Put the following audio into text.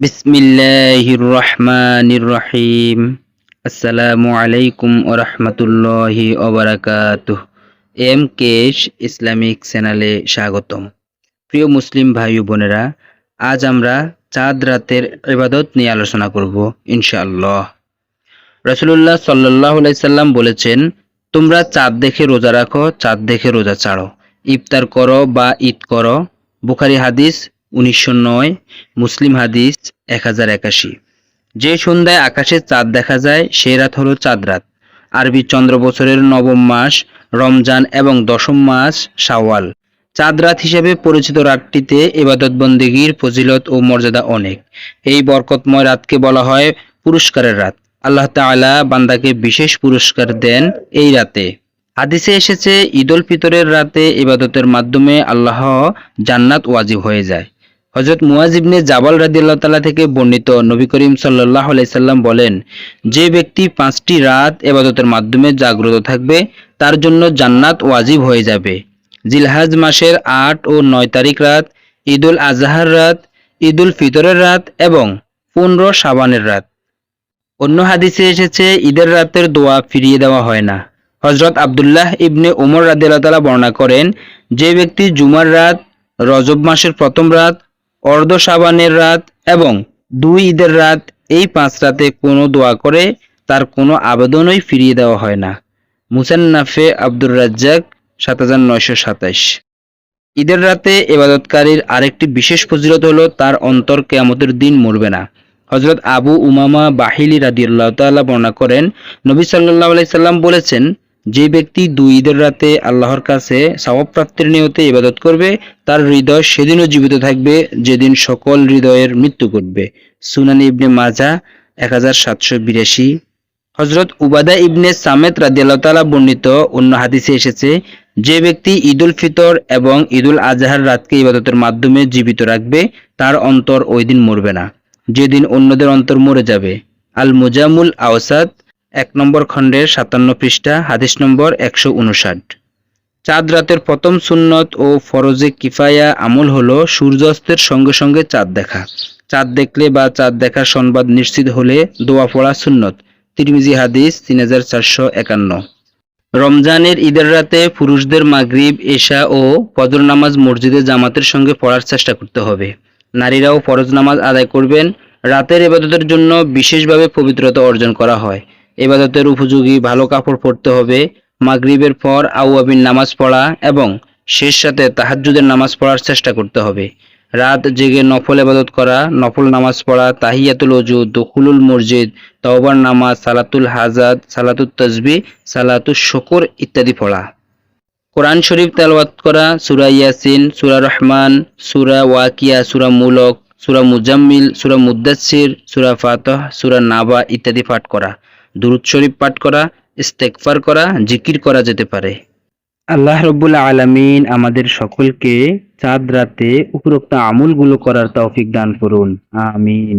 বিসমিল্লাহির রহমানির রহিম আসসালামু আলাইকুম ও রহমতুল্লাহি ওবরাকাতুহ এম কেশ ইসলামিক চ্যানেলে স্বাগতম। প্রিয় মুসলিম ভাই বোনেরা, আজ আমরা চাঁদ রাতের ইবাদত নিয়ে আলোচনা করব, ইনশাআল্লাহ। রসুল্লাহ সাল্লাহ সাল্লাম বলেছেন, তোমরা চাঁদ দেখে রোজা রাখো, চাঁদ দেখে রোজা ছাড়ো। ইফতার করো বা ঈদ করো। বুখারি হাদিস উনিশশো নয়, মুসলিম হাদিস এক হাজার একাশি। যে সন্ধ্যায় আকাশে চাঁদ দেখা যায় সেই রাত হলো চাঁদ রাত। আরবি চন্দ্র বছরের নবম মাস, রমজান এবং দশম মাস, শাওয়াল। চাঁদ রাত হিসেবে পরিচিত রাতটিতে ইবাদত বন্দেগীর ফজিলত ও মর্যাদা অনেক। এই বরকতময় রাতকে বলা হয় পুরস্কারের রাত। আল্লাহ তাআলা বান্দাকে বিশেষ পুরস্কার দেন এই রাতে। হাদিসে এসেছে, ঈদুল ফিতরের রাতে ইবাদতের মাধ্যমে আল্লাহ জান্নাত ওয়াজিব হয়ে যায়। হজরত মুয়াজ ইবনে জাবাল রাদিয়াল্লাহু তাআলা থেকে বর্ণিত নবী করিম সাল্লাল্লাহু আলাইহি সাল্লাম বলেন, যে ব্যক্তি পাঁচটি রাত ইবাদতের মাধ্যমে জাগ্রত থাকবে, তার জন্য জান্নাত ওয়াজিব হয়ে যাবে। জিলহাজ মাসের আট ও নয় তারিখ রাত, ঈদুল আজহার রাত, ঈদুল ফিতরের রাত এবং পনেরো সাবানের রাত। অন্য হাদিসে এসেছে, ঈদের রাতের দোয়া ফিরিয়ে দেওয়া হয় না। হজরত আবদুল্লাহ ইবনে ওমর রাদিয়াল্লাহু তাআলা বর্ণনা করেন, যে ব্যক্তি জুমার রাত, রজব মাসের প্রথম রাত অর্ধ সাবানের রাত এবং দুই ঈদের রাত এই পাঁচ রাতে কোনো দোয়া করে তার কোনো আবেদনই ফিরিয়ে দেওয়া হয় না। মুসান্নাফে আব্দুর রাজ্জাক সাত হাজার নয়শো সাতাইশ। ঈদের রাতে এবাদতকারীর আরেকটি বিশেষ ফজিলত হলো তার অন্তর কেয়ামতের দিন মরবে না। হজরত আবু উমামা বাহিলি রাদিউল্লাহ তাল্লাহ বর্ণনা করেন, নবী সাল্লাহ আলাইসাল্লাম বলেছেন যে ব্যক্তি দুই ঈদের রাতে আল্লাহর কাছে সওয়াব প্রাপ্তির নিয়তে ইবাদত করবে, তার হৃদয় সেদিনও জীবিত থাকবে, যেদিন সকল হৃদয়ের মৃত্যু ঘটবে। সুনানি ইবনে মাজা এক হাজার সাতশো বিরাশি। হজরত উবাদা ইবনে সামেত রাদিয়াল্লাহ তাআলা বর্ণিত অন্য হাদিসে এসেছে, যে ব্যক্তি ঈদুল ফিতর এবং ঈদুল আজহার রাতকে ইবাদতের মাধ্যমে জীবিত রাখবে, তার অন্তর ওই দিন মরবে না। যেদিন অন্যদের অন্তর মরে যাবে। আল মুজামুল আওসাদ এক নম্বর খণ্ডের সাতান্ন পৃষ্ঠা, হাদিস নম্বর একশো উনষাট। চাঁদ রাতের প্রথম সুন্নত ও ফরজে কিফায়া আমল হলো সূর্যাস্তের সঙ্গে সঙ্গে চাঁদ দেখা। চাঁদ দেখলে বা চাঁদ দেখার সংবাদ নিশ্চিত হলে দোয়া পড়া সুন্নত। তিরমিজি হাদিস তিন হাজার চারশো একান্ন। রমজানের ঈদের রাতে পুরুষদের মাগরিব, এশা ও ফজর নামাজ মসজিদে জামাতের সঙ্গে পড়ার চেষ্টা করতে হবে। নারীরাও ফরজ নামাজ আদায় করবেন। রাতের ইবাদতের জন্য বিশেষভাবে পবিত্রতা অর্জন করা হয়। ইবাদতের উপযোগী ভালো কাপড় পরতে হবে, মাগরিবের পর আউয়াবিন নামাজ পড়া এবং শেষ সাথে তাহাজ্জুদের নামাজ পড়ার চেষ্টা করতে হবে। রাত জেগে নফল এবাদত করা, নফল নামাজ পড়া, তাহিয়াতুল ওজু দখুলুল মসজিদ, তওবার নামাজ, সালাতুল হাজাদ সালাতুত তসবি সালাতুল শকর ইত্যাদি পড়া। কোরআন শরীফ তেলাওয়াত করা, সুরা ইয়াসিন, সুরা রহমান, সুরা ওয়াকিয়া, সুরা মুলক, সুরা মুজাম্মিল, সুরা মুদ্দাসির সুরা ফাতহ, সুরা নাবা ইত্যাদি পাঠ করা। দুরুদ শরীফ পাঠ করা, ইস্তেগফার করা, জিকির করা যেতে পারে। আল্লাহ রব্বুল আলামিন আমাদের সকলকে চাঁদ রাতে উপরোক্ত আমলগুলো করার তৌফিক দান করুন। আমিন।